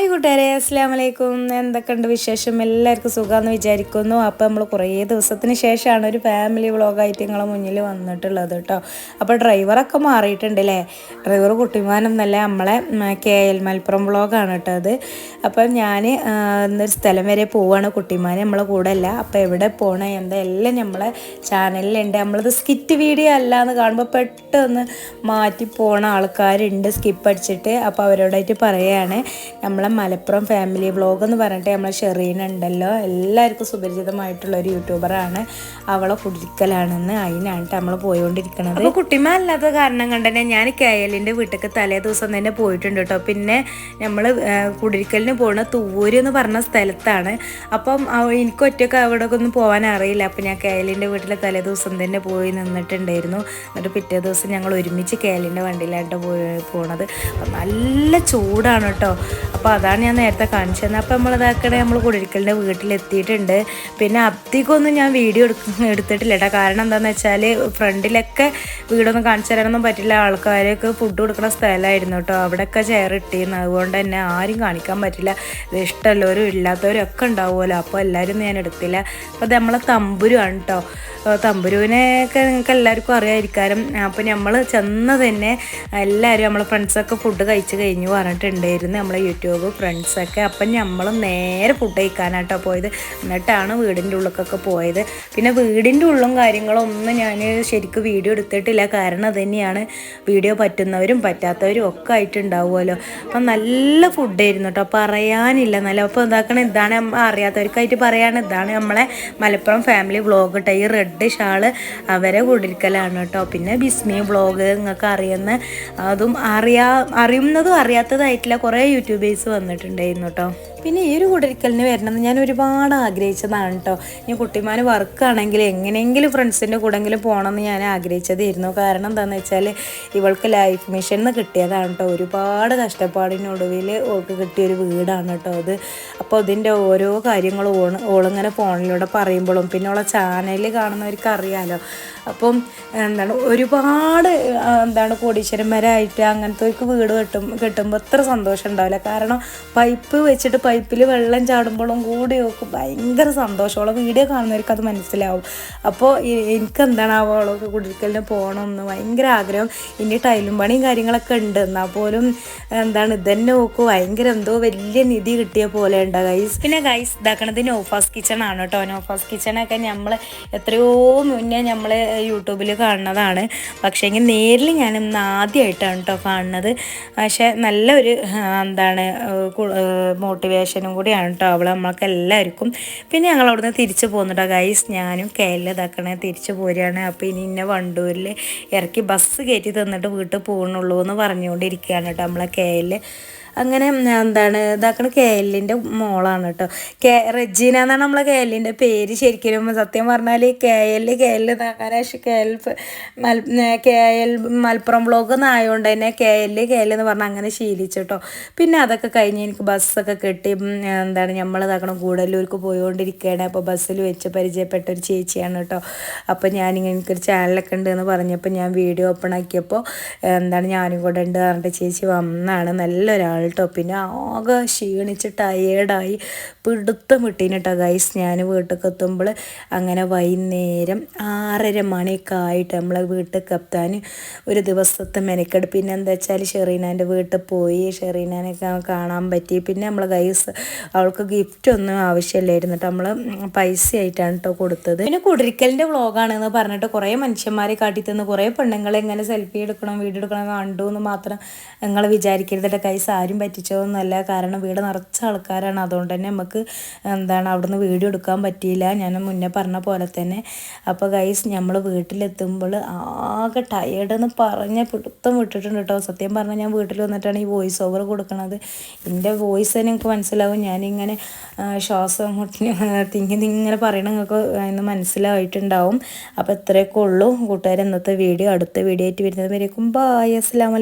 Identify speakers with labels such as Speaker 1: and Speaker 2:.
Speaker 1: Hi കൂട്ടുകാരെ അസ്സാം വലൈക്കും എന്തൊക്കെയുണ്ട് വിശേഷം? എല്ലാവർക്കും സുഖമാണെന്ന് വിചാരിക്കുന്നു. അപ്പോൾ നമ്മൾ കുറേ ദിവസത്തിന് ശേഷമാണ് ഒരു ഫാമിലി വ്ളോഗായിട്ട് നിങ്ങളെ മുന്നിൽ വന്നിട്ടുള്ളത് കേട്ടോ അപ്പോൾ ഡ്രൈവറൊക്കെ മാറിയിട്ടുണ്ട് അല്ലേ ഡ്രൈവർ കുട്ടിമാനൊന്നല്ല നമ്മളെ കെ എൽ മലപ്പുറം വ്ളോഗാണ് കേട്ടോ അത്. അപ്പം ഞാൻ ഇന്നൊരു സ്ഥലം വരെ പോവുകയാണ് കുട്ടിമാൻ നമ്മളെ കൂടെ അല്ല. അപ്പോൾ എവിടെ പോകണം എന്താ എല്ലാം നമ്മളെ ചാനലിലുണ്ട് നമ്മളത് സ്കിറ്റ് വീഡിയോ അല്ല എന്ന് കാണുമ്പോൾ പെട്ടെന്ന് മാറ്റി പോണ ആൾക്കാരുണ്ട് സ്കിപ്പ് അടിച്ചിട്ട്. അപ്പോൾ അവരോടായിട്ട് പറയുകയാണ് നമ്മളെ മലപ്പുറം ഫാമിലി വ്ളോഗ് എന്ന് പറഞ്ഞിട്ട് നമ്മളെ ഷെറീൻ ഉണ്ടല്ലോ. എല്ലാവർക്കും സുപരിചിതമായിട്ടുള്ള ഒരു യൂട്യൂബറാണ് അവളെ കുടിക്കലാണെന്ന് അതിനാണ് നമ്മൾ പോയിക്കൊണ്ടിരിക്കുന്നത് കുട്ടിമ അല്ലാത്ത കാരണം കൊണ്ട് തന്നെ ഞാൻ കേയലിന്റെ വീട്ടിലേക്ക് തലേ ദിവസം തന്നെ പോയിട്ടുണ്ട് കേട്ടോ. പിന്നെ നമ്മൾ കുടിരിക്കലിന് പോകുന്ന തൂവൂര് എന്ന് പറഞ്ഞ സ്ഥലത്താണ്. അപ്പം എനിക്ക് ഒറ്റയ്ക്ക് അവിടെ ഒന്നും പോകാൻ അറിയില്ല. അപ്പം ഞാൻ കേയലിന്റെ വീട്ടിലെ തലേ ദിവസം തന്നെ പോയി നിന്നിട്ടുണ്ടായിരുന്നു. എന്നിട്ട് പിറ്റേ ദിവസം ഞങ്ങൾ ഒരുമിച്ച് കയലിന്റെ വണ്ടിയിലായിട്ട് പോയി പോണത്. നല്ല ചൂടാണ് കേട്ടോ. അപ്പോൾ അതാണ് ഞാൻ നേരത്തെ കാണിച്ചു തന്നെ അപ്പോൾ നമ്മൾ ഇതാക്കണേ നമ്മൾ കുടിരിക്കലിന്റെ വീട്ടിലെത്തിയിട്ടുണ്ട്. പിന്നെ അധികമൊന്നും ഞാൻ വീഡിയോ എടുക്ക എടുത്തിട്ടില്ല കേട്ടോ കാരണം എന്താണെന്ന് വെച്ചാൽ ഫ്രണ്ടിലൊക്കെ വീടൊന്നും കാണിച്ചു തരാനൊന്നും പറ്റില്ല. ആൾക്കാരൊക്കെ ഫുഡ് കൊടുക്കുന്ന സ്ഥലമായിരുന്നു കേട്ടോ. അവിടെയൊക്കെ ചെയർ ഇട്ടിരുന്നു. അതുകൊണ്ട് തന്നെ ആരും കാണിക്കാൻ പറ്റില്ല. ഇഷ്ടമുള്ളവരും ഇല്ലാത്തവരും ഒക്കെ ഉണ്ടാവുമല്ലോ. അപ്പോൾ എല്ലാവരും ഞാൻ എടുത്തില്ല. അപ്പോൾ അത് നമ്മളെ തമ്പുരുവാണ് കേട്ടോ. തമ്പുരുവിനെയൊക്കെ നിങ്ങൾക്ക് എല്ലാവർക്കും അറിയാതിരിക്കാനും അപ്പോൾ നമ്മൾ ചെന്ന് തന്നെ എല്ലാവരും നമ്മളെ ഫ്രണ്ട്സൊക്കെ ഫുഡ് കഴിച്ച് കഴിഞ്ഞു പറഞ്ഞിട്ടുണ്ടായിരുന്നു. നമ്മളെ യൂട്യൂബ് ഫ്രണ്ട്സൊക്കെ. അപ്പം നമ്മൾ നേരെ ഫുഡ് കഴിക്കാനായിട്ടാണ് പോയത്. എന്നിട്ടാണ് വീടിന്റെ ഉള്ളിലേക്കൊക്കെ പോയത്. പിന്നെ വീടിന്റെ ഉള്ളും കാര്യങ്ങളൊന്നും ഞാൻ ശരിക്കും വീഡിയോ എടുത്തിട്ടില്ല. കാരണം തന്നെയാണ് വീഡിയോ പറ്റുന്നവരും പറ്റാത്തവരും ഒക്കെ ആയിട്ടുണ്ടാവുമല്ലോ. അപ്പം നല്ല ഫുഡായിരുന്നു കേട്ടോ പറയാനില്ല. നല്ല അപ്പോൾ എന്താക്കണം ഇതാണ് അറിയാത്തവർക്കായിട്ട് പറയാണ്. ഇതാണ് നമ്മളെ മലപ്പുറം ഫാമിലി വ്ളോഗ് കേട്ടോ ഈ റെഡ് ഷാൾ അവരെ കൂടിരിക്കലാണ് കേട്ടോ പിന്നെ ബിസ്മി വ്ളോഗ് നിങ്ങൾക്ക് അറിയുന്ന അതും അറിയാ അറിയുന്നതും അറിയാത്തതായിട്ടില്ല. കുറേ യൂട്യൂബേഴ്സ് വന്നിട്ടുണ്ടായിരുന്നു കേട്ടോ പിന്നെ ഈ ഒരു കുടിരിക്കലിന് വരണമെന്ന് ഞാൻ ഒരുപാട് ആഗ്രഹിച്ചതാണ് കേട്ടോ ഇനി കുട്ടിമാൻ വർക്കാണെങ്കിൽ എങ്ങനെയെങ്കിലും ഫ്രണ്ട്സിന്റെ കൂടെങ്കിലും പോകണമെന്ന് ഞാൻ ആഗ്രഹിച്ചതായിരുന്നു. കാരണം എന്താണെന്ന് വെച്ചാൽ ഇവൾക്ക് ലൈഫ് മിഷൻ എന്ന് കിട്ടിയതാണ് കേട്ടോ ഒരുപാട് കഷ്ടപ്പാടിനൊടുവിൽ ഓൾക്ക് കിട്ടിയൊരു വീടാണ് കേട്ടോ അത്. അപ്പോൾ അതിന്റെ ഓരോ കാര്യങ്ങളും ഓൺ ഓളിങ്ങനെ ഫോണിലൂടെ പറയുമ്പോഴും പിന്നെ ഉള്ള ചാനലിൽ കാണുന്നവർക്ക് അറിയാമല്ലോ അപ്പം എന്താണ് ഒരുപാട് എന്താണ് കോടീശ്വരന്മാരായിട്ട് അങ്ങനത്തെ വീട് കിട്ടും കിട്ടുമ്പോൾ എത്ര സന്തോഷം ഉണ്ടാവില്ല. കാരണം പൈപ്പ് വെച്ചിട്ട് പൈപ്പിൽ വെള്ളം ചാടുമ്പോഴും കൂടി ഒക്കെ ഭയങ്കര സന്തോഷമുള്ള വീഡിയോ കാണുന്നവർക്ക് അത് മനസ്സിലാവും. അപ്പോൾ എനിക്ക് എന്താണ് ആ അവളൊക്കെ കുടിക്കലിന് പോകണമെന്ന് ഭയങ്കര ആഗ്രഹം. ഇനി ടൈലും പണിയും കാര്യങ്ങളൊക്കെ ഉണ്ട്. എന്നാൽ പോലും എന്താണ് ഇതന്നെ നോക്കൂ ഭയങ്കര എന്തോ വലിയ നിധി കിട്ടിയ പോലെ ഉണ്ട് ഗൈസ് പിന്നെ ഗൈസ് ഇതാക്കണത് നോഫാസ് കിച്ചൺ ആണ് കേട്ടോ നോഫാസ് കിച്ചണൊക്കെ നമ്മൾ എത്രയോ മുന്നേ നമ്മൾ യൂട്യൂബിൽ കാണുന്നതാണ്. പക്ഷേ എങ്കിൽ നേരിൽ ഞാൻ ആദ്യമായിട്ടാണ് കേട്ടോ കാണുന്നത്. പക്ഷേ നല്ലൊരു എന്താണ് മോട്ടിവേഷനും കൂടിയാണ് കേട്ടോ അവൾ നമ്മൾക്ക് എല്ലാവർക്കും. പിന്നെ ഞങ്ങൾ അവിടുന്ന് തിരിച്ചു പോകുന്നുട്ടോ ഗൈസ് ഞാനും കേരള ഇതാക്കണേ തിരിച്ചു പോരുകയാണ്. അപ്പോൾ ഇനി ഇന്നെ വണ്ടൂരിൽ ഇറക്കി ബസ് കയറ്റി തന്നിട്ട് വീട്ടിൽ പോകണുള്ളൂ എന്ന് പറഞ്ഞുകൊണ്ടിരിക്കുകയാണ് കേട്ടോ നമ്മളെ കേരള അങ്ങനെ എന്താണ് ഇതാക്കണ കെ എല്ലിന്റെ മോളാണ് കേട്ടോ. കെ റെജീന എന്നാണ് നമ്മളെ കെ എല്ലിന്റെ പേര് ശരിക്കും. സത്യം പറഞ്ഞാൽ കെ എൽ കെ എൽ പക്ഷേ കെ എൽ മൽ കെ എൽ മലപ്പുറം ബ്ലോക്ക് എന്നായതുകൊണ്ട് തന്നെ കെ എൽ കെ എൽ എന്ന് പറഞ്ഞാൽ അങ്ങനെ ശീലിച്ചു കേട്ടോ. പിന്നെ അതൊക്കെ കഴിഞ്ഞ് എനിക്ക് ബസ്സൊക്കെ കെട്ടി. എന്താണ് നമ്മൾ ഇതാക്കണം കൂടല്ലൂർക്ക് പോയിക്കൊണ്ടിരിക്കുകയാണ് അപ്പോൾ ബസ്സിൽ വെച്ച് പരിചയപ്പെട്ട ഒരു ചേച്ചിയാണ് കേട്ടോ. അപ്പോൾ ഞാനിങ്ങനെ എനിക്കൊരു ചാനലൊക്കെ ഉണ്ട് എന്ന് പറഞ്ഞപ്പോൾ ഞാൻ വീഡിയോ ഓപ്പൺ ആക്കിയപ്പോൾ എന്താണ് ഞാനും കൂടെ ഉണ്ട് പറഞ്ഞിട്ട് ചേച്ചി വന്നാണ്. നല്ലൊരാൾ കേട്ടോ പിന്നെ ആകെ ക്ഷീണിച്ച് ടയേർഡായി പിടുത്തം വിട്ടീനിട്ടോ ഗൈസ് ഞാൻ വീട്ടിലേക്ക് എത്തുമ്പോൾ അങ്ങനെ വൈകുന്നേരം ആറര മണിയൊക്കെ ആയിട്ട് നമ്മളെ വീട്ടിൽ എത്താൻ ഒരു ദിവസത്തെ മെനക്കെട്. പിന്നെ എന്താ വെച്ചാൽ ഷെറീനാന്റെ വീട്ടിൽ പോയി. ഷെറീനാനെ കാണാൻ പറ്റി. പിന്നെ നമ്മൾ ഗൈസ് അവൾക്ക് ഗിഫ്റ്റ് ഒന്നും ആവശ്യമില്ലായിരുന്നു കേട്ടോ നമ്മൾ പൈസ ആയിട്ടാണ് കേട്ടോ കൊടുത്തത്. പിന്നെ കുടിരിക്കലിന്റെ വ്ളോഗാണെന്ന് പറഞ്ഞിട്ട് കുറേ മനുഷ്യന്മാരെ കാട്ടിത്തന്ന് കുറേ പെണ്ണുങ്ങളെ എങ്ങനെ സെൽഫി എടുക്കണം വീഡിയോ എടുക്കണം കണ്ടു എന്ന് മാത്രം നിങ്ങൾ വിചാരിക്കരുത് ഗൈസ് ആരും പറ്റിച്ചതൊന്നുമല്ല. കാരണം വീട് നിറച്ച ആൾക്കാരാണ്. അതുകൊണ്ട് തന്നെ നമുക്ക് എന്താണ് അവിടുന്ന് വീഡിയോ എടുക്കാൻ പറ്റിയില്ല. ഞാൻ മുന്നേ പറഞ്ഞ പോലെ തന്നെ. അപ്പോൾ ഗൈസ് നമ്മൾ വീട്ടിലെത്തുമ്പോൾ ആകെ ടയേർഡെന്ന് പറഞ്ഞ പിടുത്തം വിട്ടിട്ടുണ്ട് കേട്ടോ. സത്യം പറഞ്ഞാൽ ഞാൻ വീട്ടിൽ വന്നിട്ടാണ് ഈ വോയിസ് ഓവർ കൊടുക്കുന്നത് എന്റെ വോയിസ് തന്നെ നിങ്ങൾക്ക് മനസ്സിലാവും. ഞാനിങ്ങനെ ശ്വാസം അങ്ങോട്ട് തിങ്ങി ഇങ്ങനെ പറയണ നിങ്ങൾക്ക് അതിന് മനസ്സിലായിട്ടുണ്ടാവും. അപ്പോൾ ഇത്രയൊക്കെ ഉള്ളൂ. കൂട്ടുകാർ ഇന്നത്തെ വീഡിയോ അടുത്ത വീഡിയോ ആയിട്ട് വരുന്നത് വരേക്കും. ബായ് അസ്സാം